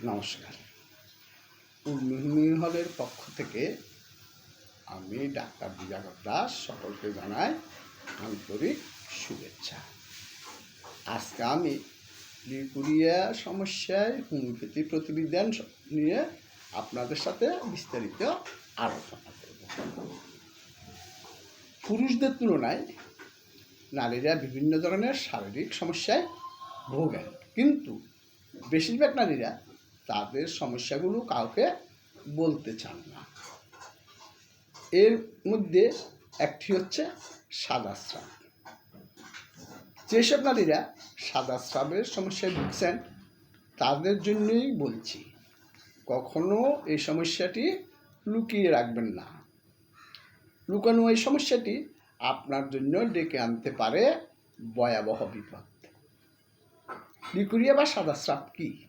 নমস্কার। উর্মি হলের পক্ষ থেকে আমি ডাক্তার দিবাকর দাস সকলকে জানাই আন্তরিক শুভেচ্ছা। আজকে আমি লিকুরিয়া সমস্যায় হোমিওপ্যাথি প্রতিবিধান নিয়ে আপনাদের সাথে বিস্তারিত আলোচনা করব। পুরুষদের তুলনায় নারীরা বিভিন্ন ধরনের শারীরিক সমস্যায় ভোগেন। কিন্তু বেশিরভাগ নারীরা তাদের সমস্যাগুলো কাউকে বলতে চান না। এর মধ্যে একটি হচ্ছে সাদা স্রাব। যেসব নারীরা সাদা স্রাবের সমস্যায় ভুগছেন, তাদের জন্যই বলছি, কখনো এই সমস্যাটি লুকিয়ে রাখবেন না। লুকানো এই সমস্যাটি আপনার জন্য ডেকে আনতে পারে ভয়াবহ বিপদ। লিকুরিয়া বা সাদা স্রাব কি?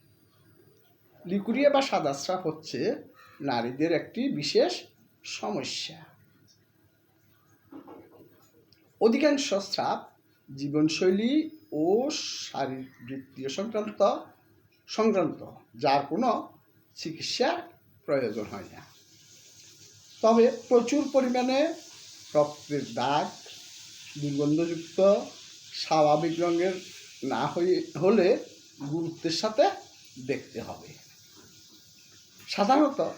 লিকুরিয়া বা সাদা স্রাব হচ্ছে নারীদের একটি বিশেষ সমস্যা। অধিকাংশ স্রাব জীবনশৈলী ও শারীরবৃত্তীয় সংক্রান্ত সংক্রান্ত, যার কোনো চিকিৎসার প্রয়োজন হয় না। তবে প্রচুর পরিমাণে রক্তের দাগ, দুর্গন্ধযুক্ত, স্বাভাবিক রঙের না হয়ে, হলে গুরুত্বের সাথে দেখতে হবে। সাধারণত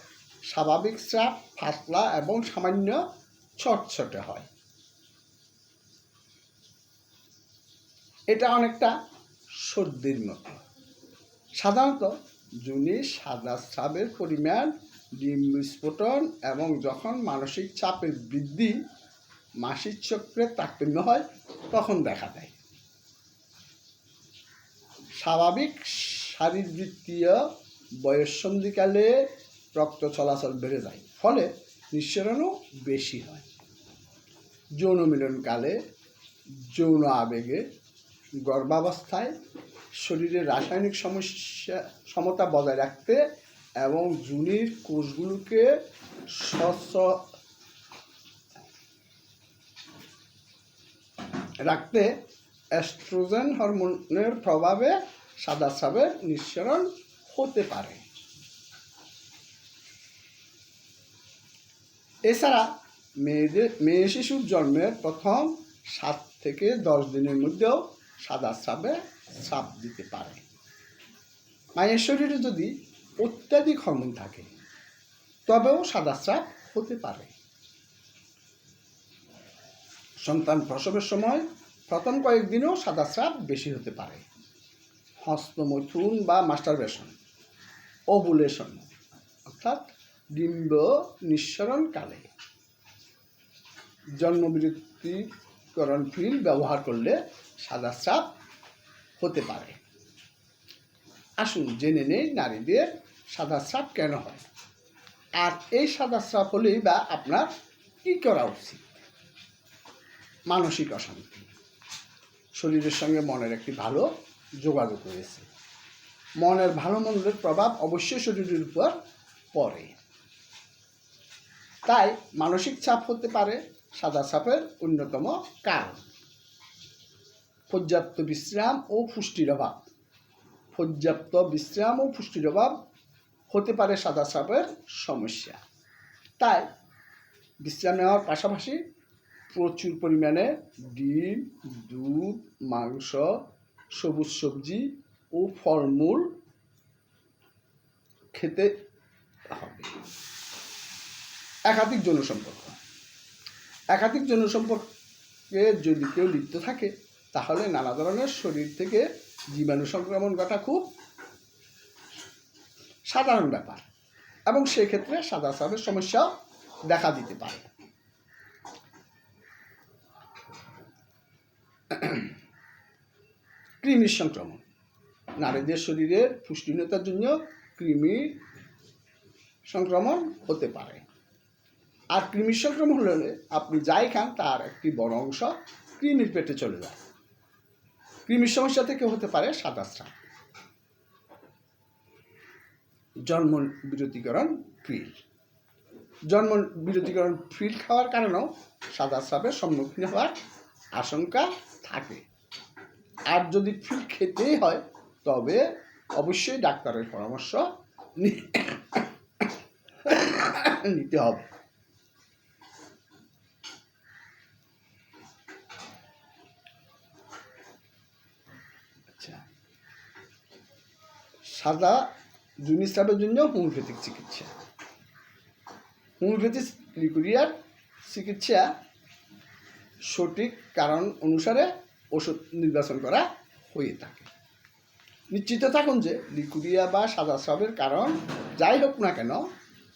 স্বাভাবিক স্রাব পাতলা এবং সামান্য ছটছটে হয়। এটা অনেকটা সর্দির মতো। সাধারণত জুনি সাদা স্রাবের পরিমাণ, ডিম বিস্ফোটন এবং যখন মানসিক চাপের বৃদ্ধি মাসিক চক্রের তারতম্য হয়, তখন দেখা দেয়। স্বাভাবিক শারীরবৃত্তীয় বয়ঃসন্ধিকালে রক্ত চলাচল বেড়ে যায়, ফলে নিঃসরণও বেশি হয়। যৌন মিলনকালে যৌন আবেগে গর্ভাবস্থায় শরীরের রাসায়নিক সমস্যা, সমতা বজায় রাখতে এবং জুনির কোষগুলোকে স্বচ্ছ রাখতে অ্যাস্ট্রোজেন হরমোনের প্রভাবে সাদা স্রাবের নিঃসরণ হতে পারে। এছাড়া মেয়েদের, মেয়ে শিশুর জন্মের প্রথম সাত থেকে দশ দিনের মধ্যেও সাদা স্রাবে স্রাব দিতে পারে। মায়ের শরীরে যদি অত্যাধিক হরমোন থাকে, তবেও সাদা স্রাব হতে পারে। সন্তান প্রসবের সময় প্রথম কয়েকদিনও সাদা স্রাব বেশি হতে পারে। হস্তমৈথুন বা মাস্টারবেশন। ওভুলেশন অর্থাৎ ডিম্ব নিঃসরণকালে জন্মবিরতিকরণ ফিল ব্যবহার করলে সাদা স্রাব হতে পারে। আসুন জেনে নেই নারীদের সাদা স্রাব কেন হয়। আর এই সাদা স্রাব হলেই বা আপনার কী করা উচিত? মানসিক অশান্তি। শরীরের সঙ্গে মনের একটি ভালো যোগাযোগ রয়েছে। মনের ভালো মন্দের প্রভাব অবশ্যই শরীরের উপর পড়ে। তাই মানসিক চাপ হতে পারে, সাদা চাপের অন্যতম কারণ। পর্যাপ্ত বিশ্রাম ও পুষ্টির অভাব। পর্যাপ্ত বিশ্রাম ও পুষ্টির অভাব হতে পারে সাদা চাপের সমস্যা। তাই বিশ্রাম নেওয়ার পাশাপাশি প্রচুর পরিমাণে ডিম, দুধ, মাংস, সবুজ সবজি ও ফলমূল খেতে হবে। একাধিক জনসম্পর্ক একাধিক যৌন সম্পর্কে যদি কেউ লিপ্ত থাকে, তাহলে নানা ধরনের শরীর থেকে জীবাণু সংক্রমণ ঘটা খুব সাধারণ ব্যাপার এবং সেক্ষেত্রে সাদা স্রাবের সমস্যাও দেখা দিতে পারে। কৃমির সংক্রমণ। নারীদের শরীরের পুষ্টিহীনতার জন্য কৃমি সংক্রমণ হতে পারে। আর কৃমি সংক্রমণ হলে আপনি যাই খান, তার একটি বড় অংশ কৃমির পেটে চলে যায়। কৃমির সমস্যা থেকে হতে পারে স্রাব। জন্ম বিরতিকরণ ফিল। জন্ম বিরতিকরণ ফিল খাওয়ার কারণেও সাদা স্রাবের সম্মুখীন হওয়ার আশঙ্কা থাকে। আর যদি ফিল খেতেই হয় তবে অবশ্যই ডাক্তারের পরামর্শ নিতে হবে। আচ্ছা। সাদা জুনিস্রাবের জন্য হোমিওপ্যাথিক চিকিৎসা। হোমিওপ্যাথি লিকুরিয়ার চিকিৎসা সঠিক কারণ অনুসারে ওষুধ নির্বাচন করা হয়ে থাকে। নিশ্চিত থাকুন যে লিকুরিয়া বা সাদা স্রাবের কারণ যাই হোক না কেন,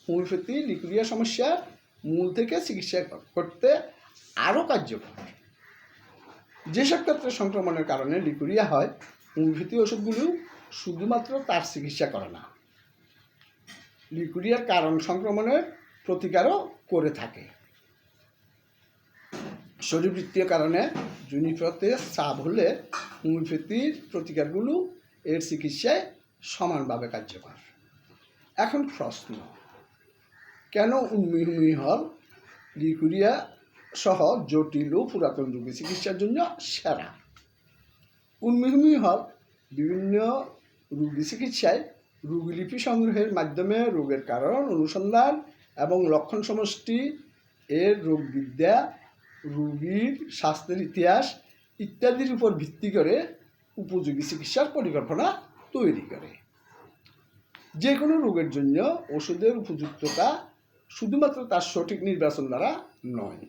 হোমিওপ্যাথি, লিকুরিয়া সমস্যার মূল থেকে চিকিৎসা করতে আরও কার্যকর। যেসব ক্ষেত্রে সংক্রমণের কারণে লিকুরিয়া হয়, হোমিওপ্যাথি ওষুধগুলো শুধুমাত্র তার চিকিৎসা করে না। লিকুরিয়ার কারণ সংক্রমণের প্রতিকারও করে থাকে। শরীরবৃত্তীয় কারণে জুনিফ্রতে চাপ হলে হোমিওপ্যাথির প্রতিকারগুলো এর চিকিৎসায় সমানভাবে কার্যকর। এখন প্রশ্ন, কেন উন্মিহুমি হল লিকুরিয়া সহ জটিল ও পুরাতন রোগী চিকিৎসার জন্য সেরা? উন্মিহুমি হল বিভিন্ন রোগী চিকিৎসায় রোগীলিপি সংগ্রহের মাধ্যমে রোগের কারণ, অনুসন্ধান এবং লক্ষণ সমষ্টি এর রোগবিদ্যা, রোগীর স্বাস্থ্যের ইতিহাস ইত্যাদির উপর ভিত্তি করে উপযোগী চিকিৎসার পরিকল্পনা তৈরি করে। যে কোনো রোগের জন্য ওষুধের উপযুক্ততা শুধুমাত্র তার সঠিক নির্বাচন দ্বারা নয়,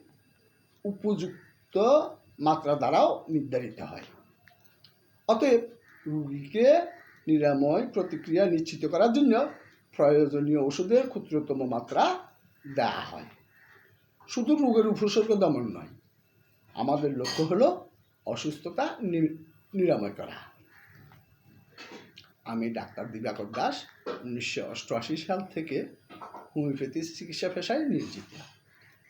উপযুক্ত মাত্রা দ্বারাও নির্ধারিত হয়। অতএব রুগীকে নিরাময় প্রতিক্রিয়া নিশ্চিত করার জন্য প্রয়োজনীয় ওষুধের ক্ষুদ্রতম মাত্রা দেওয়া হয়। শুধু রোগের উপসর্গ দমন নয়, আমাদের লক্ষ্য হলো অসুস্থতা নিরাময় করা আমি ডাক্তার দিবাকর দাস, উনিশশো অষ্টআশি সাল থেকে হোমিওপ্যাথি চিকিৎসা পেশায় নিয়োজিত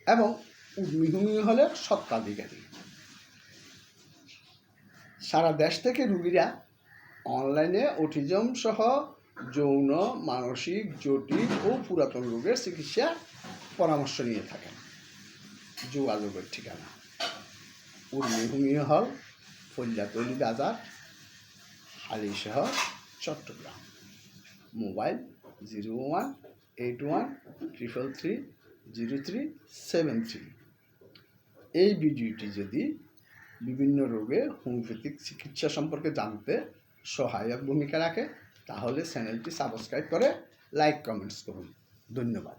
এবং উদ্মিহুমি হলে সত্ত্বাধিকারী সারা দেশ থেকে রুগীরা অনলাইনে অটিজম সহ যৌন, মানসিক, জটিল ও পুরাতন রোগের চিকিৎসা পরামর্শ নিয়ে থাকেন। যোগাযোগের ঠিকানা। উর্মিভূমি হল ফল্যাতলি বাজার, Halishahar, Chattogram. Mobile zero one eight one triple three zero three seven three. এই ভিডিওটি যদি বিভিন্ন রোগে হোমিওপ্যাথিক চিকিৎসা সম্পর্কে জানতে সহায়ক ভূমিকা রাখে, তাহলে চ্যানেলটি সাবস্ক্রাইব করে লাইক, কমেন্টস করুন। ধন্যবাদ।